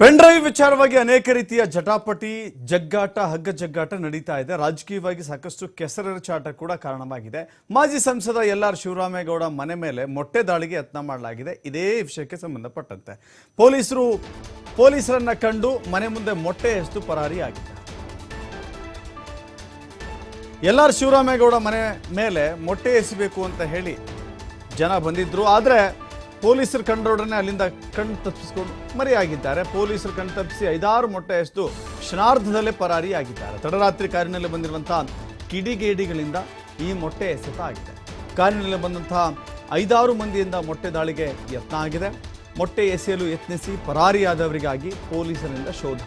Pen drive ವಿಚಾರವಾಗಿ ಅನೇಕ ರೀತಿಯ ಜಟಾಪಟಿ, ಜಗ್ಗಾಟ ಹಗ್ಗ ಜಗ್ಗಾಟ ನಡೀತಾ ಇದೆ. ರಾಜಕೀಯವಾಗಿ ಸಾಕಷ್ಟು ಕೆಸರೆರಚಾಟ ಕೂಡ ಕಾರಣವಾಗಿದೆ. ಮಾಜಿ ಸಂಸದ ಎಲ್ ಆರ್ ಶಿವರಾಮೇಗೌಡ ಮನೆ ಮೇಲೆ ಮೊಟ್ಟೆ ದಾಳಿಗೆ ಯತ್ನ ಮಾಡಲಾಗಿದೆ. ಇದೇ ವಿಷಯಕ್ಕೆ ಸಂಬಂಧಪಟ್ಟಂತೆ. ಪೊಲೀಸರು ಪೊಲೀಸರನ್ನ ಕಂಡು ಮನೆ ಮುಂದೆ ಮೊಟ್ಟೆ ಎಸೆಯು ಪರಾರಿ ಆಗಿದೆ ಎಲ್ ಆರ್ ಶಿವರಾಮೇಗೌಡ ಮನೆ ಮೇಲೆ ಮೊಟ್ಟೆ ಎಸಬೇಕು ಅಂತ ಹೇಳಿ ಜನ ಬಂದಿದ್ರು. ಆದರೆ ಪೊಲೀಸರು ಕಂಡೊಡನೆ ಅಲ್ಲಿಂದ ಕಣ್ ತಪ್ಪಿಸ್ಕೊಂಡು ಮರೆಯಾಗಿದ್ದಾರೆ. ಪೊಲೀಸರು ಕಣ್ ತಪ್ಪಿಸಿ ಐದಾರು ಮೊಟ್ಟೆಯಷ್ಟು ಕ್ಷಣಾರ್ಧದಲ್ಲೇ ಪರಾರಿಯಾಗಿದ್ದಾರೆ. ತಡರಾತ್ರಿ ಕಾರಿನಲ್ಲಿ ಬಂದಿರುವಂತಹ ಕಿಡಿಗೇಡಿಗಳಿಂದ ಈ ಮೊಟ್ಟೆ ಎಸೆತ ಆಗಿದೆ. ಕಾರಿನಲ್ಲಿ ಬಂದಂತಹ ಐದಾರು ಮಂದಿಯಿಂದ ಮೊಟ್ಟೆ ದಾಳಿಗೆ ಯತ್ನ ಆಗಿದೆ. ಮೊಟ್ಟೆ ಎಸೆಯಲು ಯತ್ನಿಸಿ ಪರಾರಿಯಾದವರಿಗಾಗಿ ಪೊಲೀಸರಿಂದ ಶೋಧ.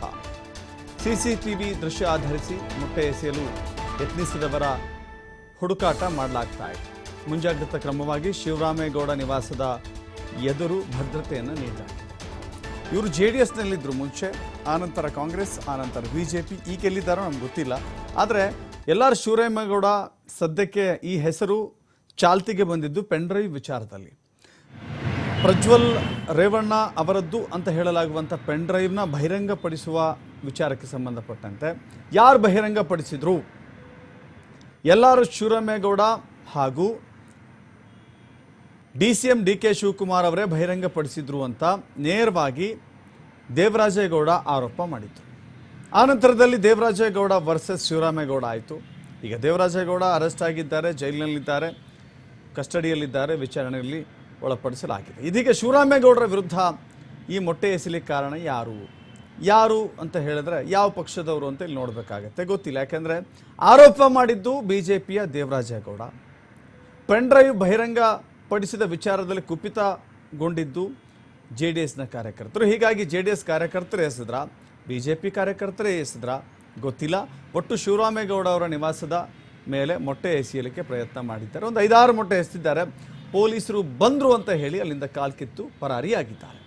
ಸಿಸಿಟಿವಿ ದೃಶ್ಯ ಆಧರಿಸಿ ಮೊಟ್ಟೆ ಎಸೆಯಲು ಯತ್ನಿಸಿದವರ ಹುಡುಕಾಟ ಮಾಡಲಾಗ್ತಾ ಇದೆ. ಮುಂಜಾಗ್ರತಾ ಕ್ರಮವಾಗಿ ಶಿವರಾಮೇಗೌಡ ನಿವಾಸದ ಎದುರು ಭದ್ರತೆಯನ್ನು ನೀಡಿದ್ದಾರೆ ಇವರು ಜೆ ಡಿ ಎಸ್ನಲ್ಲಿದ್ದರು ಮುಂಚೆ, ಆನಂತರ ಕಾಂಗ್ರೆಸ್, ಆನಂತರ ಬಿ ಜೆ ಪಿ ಈಗ ಎಲ್ಲಿದ್ದಾರೋ ನಮ್ಗೆ ಗೊತ್ತಿಲ್ಲ. ಆದರೆ ಎಲ್ಲರೂ ಶಿವರಾಮೇಗೌಡ ಸದ್ಯಕ್ಕೆ ಈ ಹೆಸರು ಚಾಲ್ತಿಗೆ ಬಂದಿದ್ದು ಪೆಂಡ್ರೈವ್ ವಿಚಾರದಲ್ಲಿ. ಪ್ರಜ್ವಲ್ ರೇವಣ್ಣ ಅವರದ್ದು ಅಂತ ಹೇಳಲಾಗುವಂಥ ಪೆನ್ ಡ್ರೈವ್ನ ಬಹಿರಂಗಪಡಿಸುವ ವಿಚಾರಕ್ಕೆ ಸಂಬಂಧಪಟ್ಟಂತೆ ಯಾರು ಬಹಿರಂಗಪಡಿಸಿದ್ರು? ಎಲ್ಲರೂ ಶಿವರಾಮೇಗೌಡ ಹಾಗೂ D C M D K Shivakumar ಅವರೇ ಬಹಿರಂಗಪಡಿಸಿದ್ರು ಅಂತ ನೇರವಾಗಿ ದೇವರಾಜೇಗೌಡ ಆರೋಪ ಮಾಡಿದ್ರು. ಆನಂತರದಲ್ಲಿ ದೇವರಾಜೇಗೌಡ ವರ್ಸಸ್ ಶಿವರಾಮೇಗೌಡ ಆಯಿತು. ಈಗ ದೇವರಾಜೇಗೌಡ ಅರೆಸ್ಟ್ ಆಗಿದ್ದಾರೆ, ಜೈಲಿನಲ್ಲಿದ್ದಾರೆ, ಕಸ್ಟಡಿಯಲ್ಲಿದ್ದಾರೆ, ವಿಚಾರಣೆಯಲ್ಲಿ ಒಳಪಡಿಸಲಾಗಿದೆ. ಇದೀಗ ಶಿವರಾಮೇಗೌಡರ ವಿರುದ್ಧ ಈ ಮೊಟ್ಟೆ ಎಸಲಿಕ್ಕೆ ಕಾರಣ ಯಾರು? ಯಾರು ಅಂತ ಹೇಳಿದ್ರೆ ಯಾವ ಪಕ್ಷದವರು ಅಂತ ಇಲ್ಲಿ ನೋಡಬೇಕಾಗತ್ತೆ. ಗೊತ್ತಿಲ್ಲ. ಯಾಕೆಂದರೆ ಆರೋಪ ಮಾಡಿದ್ದು ಬಿ ಜೆ ಪಿಯ ದೇವರಾಜೇಗೌಡ. ಪೆನ್ ಡ್ರೈವ್ ಬಹಿರಂಗ ಪಡಿಸಿದ ವಿಚಾರದಲ್ಲಿ ಕುಪಿತಗೊಂಡಿದ್ದು ಜೆ ಡಿ ಎಸ್ನ ಕಾರ್ಯಕರ್ತರು. ಹೀಗಾಗಿ ಜೆ ಡಿ ಎಸ್ ಕಾರ್ಯಕರ್ತರು ಎಸೆದ್ರ ಬಿ ಜೆ ಪಿ ಕಾರ್ಯಕರ್ತರೇ ಎಸೆದ್ರ ಗೊತ್ತಿಲ್ಲ. ಒಟ್ಟು ಶಿವರಾಮೇಗೌಡ ಅವರ ನಿವಾಸದ ಮೇಲೆ ಮೊಟ್ಟೆ ಎಸೆಯಲಿಕ್ಕೆ ಪ್ರಯತ್ನ ಮಾಡಿದ್ದಾರೆ. ಒಂದು ಐದಾರು ಮೊಟ್ಟೆ ಎಸೆದಿದ್ದಾರೆ. ಪೊಲೀಸರು ಬಂದರು ಅಂತ ಹೇಳಿ ಅಲ್ಲಿಂದ ಕಾಲ್ಕಿತ್ತು ಪರಾರಿಯಾಗಿದ್ದಾರೆ.